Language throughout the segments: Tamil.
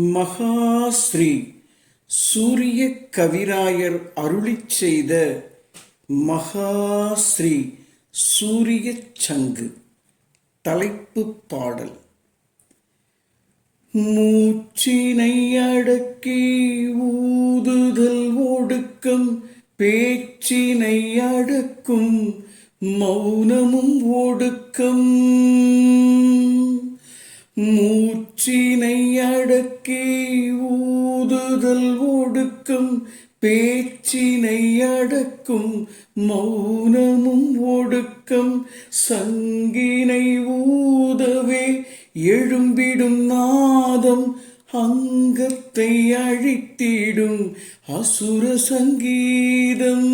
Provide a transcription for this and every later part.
மகாஸ்ரீ சூரிய கவிராயர் அருளி செய்த மகாஸ்ரீ சூரிய சங்கு. தலைப்பு பாடல். மூச்சினை அடக்கி ஊதுதல் ஒடுக்கம் பேச்சினை அடக்கும் மௌனமும் ஒடுக்கம். மூச்சினை அடக்கி ஊதுதல் ஒடுக்கம் பேச்சினை அடக்கும் மௌனமும் ஒடுக்கம். சங்கினை ஊதவே எழும்பிடும் நாதம் அங்கத்தை அழித்திடும் அசுர சங்கீதம்.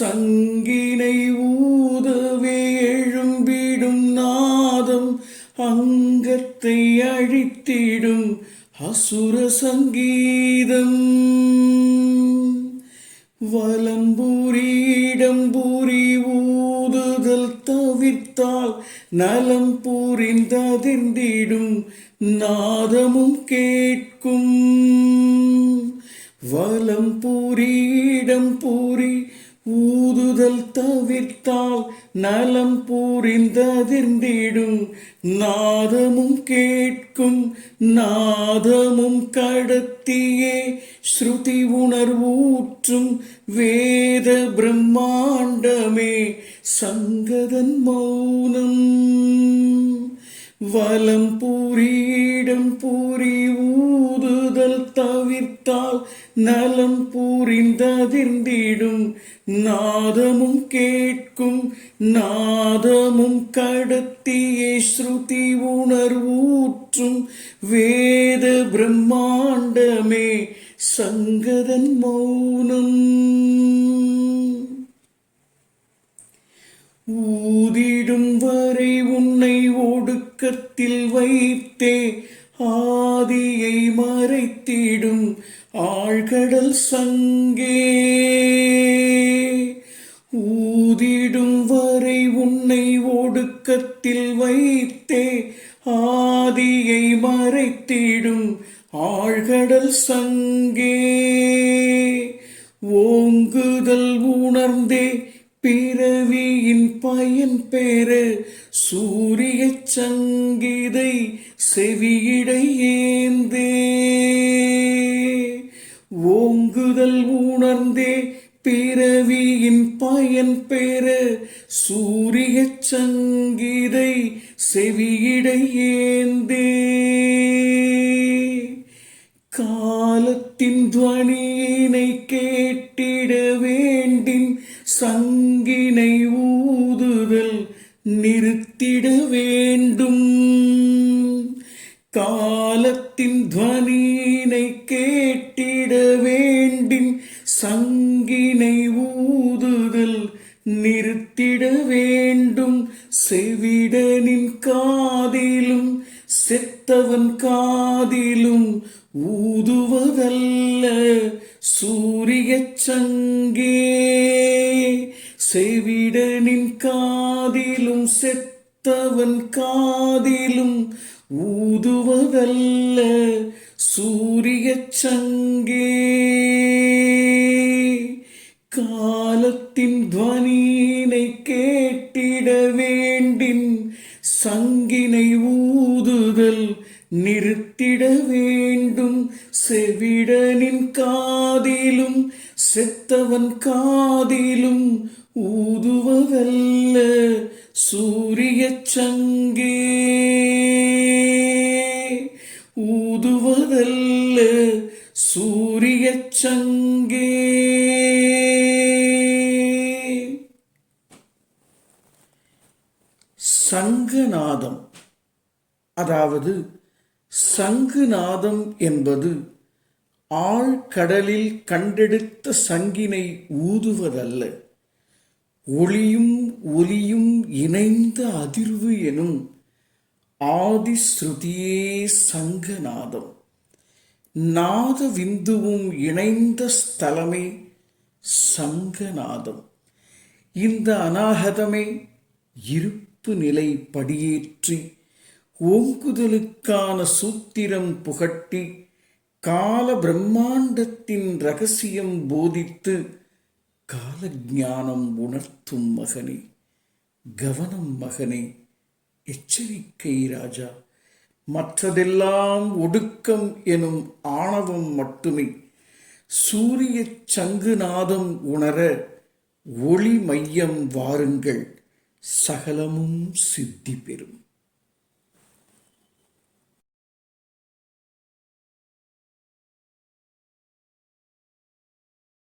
சங்கினை ஊ அழித்திடும் அசுர சங்கீதம். வலம்பூரி பூரி ஊதுதல் தவிர்த்தால் நலம் புரிந்ததிர்ந்திடும் நாதமும் கேட்கும். வலம் பூரி பூரி ஊதுதல் தவிர்த்தால் நலம் பூரிந்ததிர்ந்திடும். நாதமும் கேட்கும் நாதமும் கடத்தியே ஸ்ருதி உணர்வூற்றும் வேத பிரம்மாண்டமே. சங்கதன் மௌனம். வலம் பூரியிடம் பூரி ஊ தவிர்த்தால் நலம் பூரிந்ததிர்ந்திடும். நாதமும் கேட்கும் நாதமும் கடத்தியே ஸ்ருதி உணர்வூற்றும். வேத பிரம்மாண்டமே சங்கதன் மௌனம். ஊதிடும் வரை உன்னை ஒடுக்கத்தில் வைத்தே. ஆ ஆதியை மறைத்திடும் ஆழ்கடல் சங்கே. ஊதிடும் வரை உன்னை ஒடுக்கத்தில் வைத்தே ஆதியை மறைத்திடும் ஆழ்கடல் சங்கே. ஓங்குதல் உணர்ந்தே பிறவியின் பயன் பெற சூரிய சங்கிதை செவியிடை ஏந்தே. ஓங்குதல் உணர்ந்தே பிறவியின் பயன் பெற சூரிய சங்கிதை செவியிடை ஏந்தே. காலத்தின் துவனியினை கேட்டிட வேண்டின் சங்க நிறுத்திட வேண்டும். காலத்தின் துவனினை கேட்டிட வேண்டின் சங்கினை ஊதுதல் நிறுத்திட வேண்டும். செவிடனின் காதிலும் செத்தவன் காதிலும் ஊதுவதல்ல. சூரிய சங்கே செவிடனின் காதிலும் செத்தவன் காதிலும் ஊதுவதல்ல சூரிய சங்கே. காலத்தின் துவனியினை கேட்டிட வேண்டின் சங்கினை ஊதுதல் நிறுத்திட வேண்டும். செவிடனின் காதிலும் செத்தவன் காதிலும் ஊதுவதல்ல சூரிய சங்கே. ஊதுவதல்ல சூரிய சங்கே. சங்கநாதம். அதாவது சங்குநாதம் என்பது ஆழ்கடலில் கண்டெடுத்த சங்கினை ஊதுவதல்ல. ஒளியும் ஒலியும் இணைந்த அதிர்வு எனும் ஆதிஸ்ருதியே சங்கநாதம். நாத விந்துவும் இணைந்த ஸ்தலமே சங்கநாதம். இந்த அநாகதமே இருப்பு நிலை படியேற்றி ஓங்குதலுக்கான சூத்திரம் புகட்டி கால பிரம்மாண்டத்தின் ரகசியம் போதித்து கால ஞானம் உணர்த்தும் மகனே கவனம் மகனே எச்சரிக்கை ராஜா. மற்றதெல்லாம் ஒடுக்கம் எனும் ஆணவம் மட்டுமே. சூரிய சங்குநாதம் உணர ஒளி மையம் வாருங்கள். சகலமும் சித்தி பெறும்